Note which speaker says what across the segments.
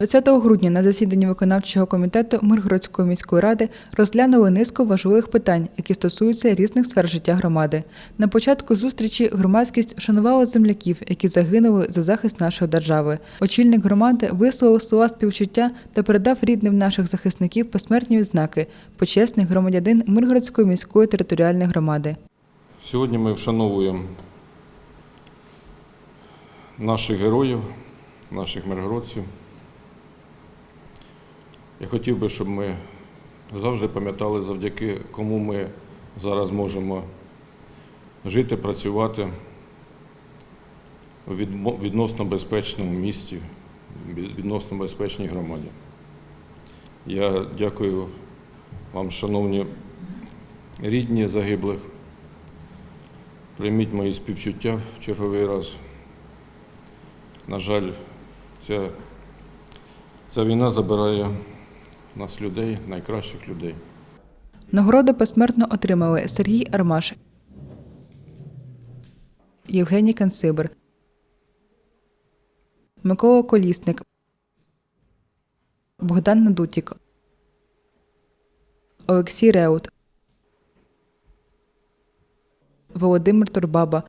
Speaker 1: 20 грудня на засіданні виконавчого комітету Миргородської міської ради розглянули низку важливих питань, які стосуються різних сфер життя громади. На початку зустрічі громадськість вшанувала земляків, які загинули за захист нашої держави. Очільник громади висловив слова співчуття та передав рідним наших захисників посмертні відзнаки почесний громадянин Миргородської міської територіальної громади.
Speaker 2: Сьогодні ми вшановуємо наших героїв, наших миргородців. Я хотів би, щоб ми завжди пам'ятали, завдяки кому ми зараз можемо жити, працювати у відносно безпечному місті, відносно безпечній громаді. Я дякую вам, шановні рідні загиблих. Прийміть мої співчуття в черговий раз. На жаль, ця, ця війна забирає в нас людей, найкращих людей.
Speaker 1: Нагороду посмертно отримали Сергій Армаш, Євгеній Канцибер, Микола Колісник, Богдан Надутік, Олексій Реут, Володимир Турбаба,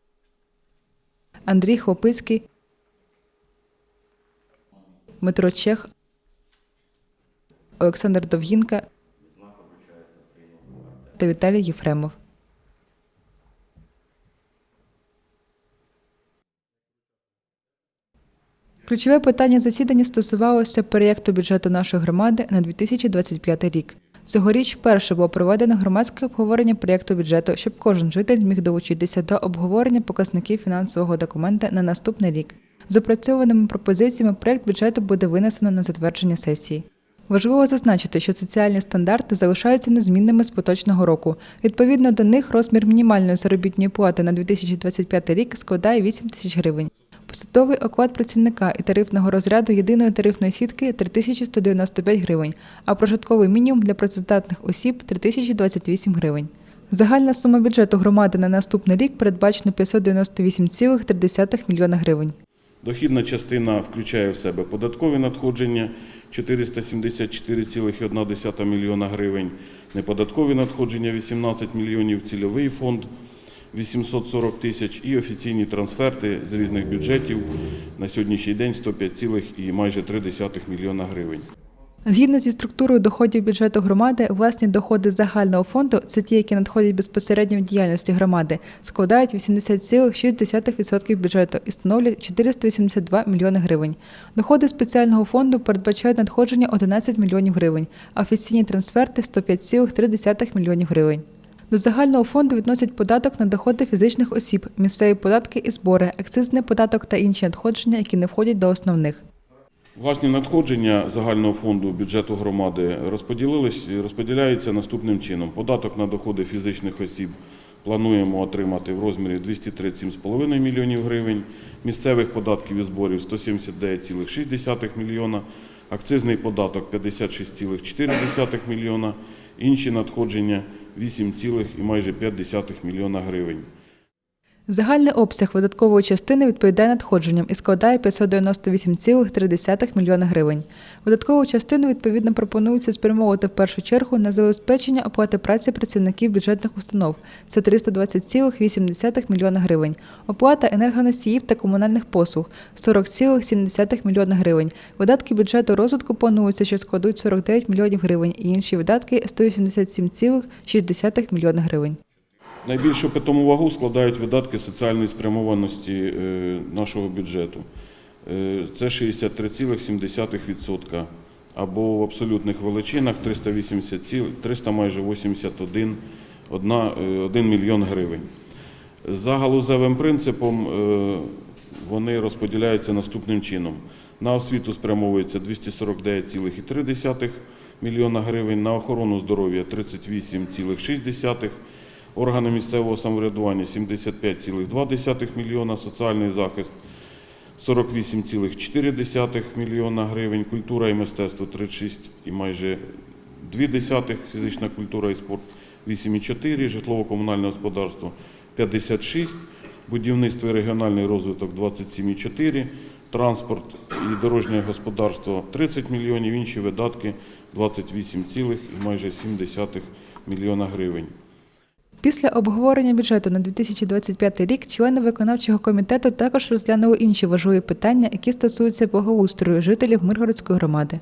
Speaker 1: Андрій Хлопицький, Дмитро Чех, Олександр Довгінка та Віталій Єфремов. Ключове питання засідання стосувалося проєкту бюджету нашої громади на 2025 рік. Цьогоріч вперше було проведено громадське обговорення проєкту бюджету, щоб кожен житель міг долучитися до обговорення показників фінансового документа на наступний рік. З опрацьованими пропозиціями проєкт бюджету буде винесено на затвердження сесії. Важливо зазначити, що соціальні стандарти залишаються незмінними з поточного року. Відповідно до них розмір мінімальної заробітної плати на 2025 рік складає 8 тисяч гривень. Посадовий оклад працівника і тарифного розряду єдиної тарифної сітки 3195 гривень, а прожитковий мінімум для працездатних осіб 3028 гривень. Загальна сума бюджету громади на наступний рік передбачено 598,3 мільйона гривень.
Speaker 3: Дохідна частина включає в себе податкові надходження 474,1 мільйона гривень, неподаткові надходження 18 мільйонів, цільовий фонд 840 тисяч і офіційні трансферти з різних бюджетів. На сьогоднішній день 105, мільйона і майже 3 мільйона гривень.
Speaker 1: Згідно зі структурою доходів бюджету громади, власні доходи загального фонду це ті, які надходять безпосередньо в діяльності громади, складають 80,6% бюджету і становлять 482 мільйони гривень. Доходи спеціального фонду передбачають надходження 11 мільйонів гривень, а офіційні трансферти 105,3 мільйонів гривень. До загального фонду відносять податок на доходи фізичних осіб, місцеві податки і збори, акцизний податок та інші надходження, які не входять до основних.
Speaker 3: Власні надходження загального фонду бюджету громади розподіляються наступним чином. Податок на доходи фізичних осіб плануємо отримати в розмірі 237,5 мільйонів гривень, місцевих податків і зборів 179,6 мільйона, акцизний податок 56,4 мільйона, інші надходження 8, і майже 5 мільйона гривень.
Speaker 1: Загальний обсяг видаткової частини відповідає надходженням і складає 598,3 мільйона гривень. Видаткову частину відповідно пропонується спрямовувати в першу чергу на забезпечення оплати праці працівників бюджетних установ. Це 320,8 мільйона гривень. Оплата енергоносіїв та комунальних послуг 40,7 мільйона гривень. Видатки бюджету розвитку плануються, що складуть 49 мільйонів гривень, і інші видатки 187,6 мільйона гривень.
Speaker 3: Найбільшу питому вагу складають видатки соціальної спрямованості е, нашого бюджету. Е, Це 63,7% або в абсолютних величинах 380, 300 майже 81 одна, е, 1 мільйон гривень. За галузевим принципом вони розподіляються наступним чином. На освіту спрямовується 249,3 мільйона гривень, на охорону здоров'я 38,6 органи місцевого самоврядування 75,2 мільйона, соціальний захист 48,4 мільйона гривень, культура і мистецтво 36 і майже 2 фізична культура і спорт 8,4, житлово-комунальне господарство 56, будівництво і регіональний розвиток 27,4, транспорт і дорожнє господарство 30 мільйонів, інші видатки 28,7 майже 7 мільйона гривень.
Speaker 1: Після обговорення бюджету на 2025 рік члени виконавчого комітету також розглянули інші важливі питання, які стосуються благоустрою жителів Миргородської громади.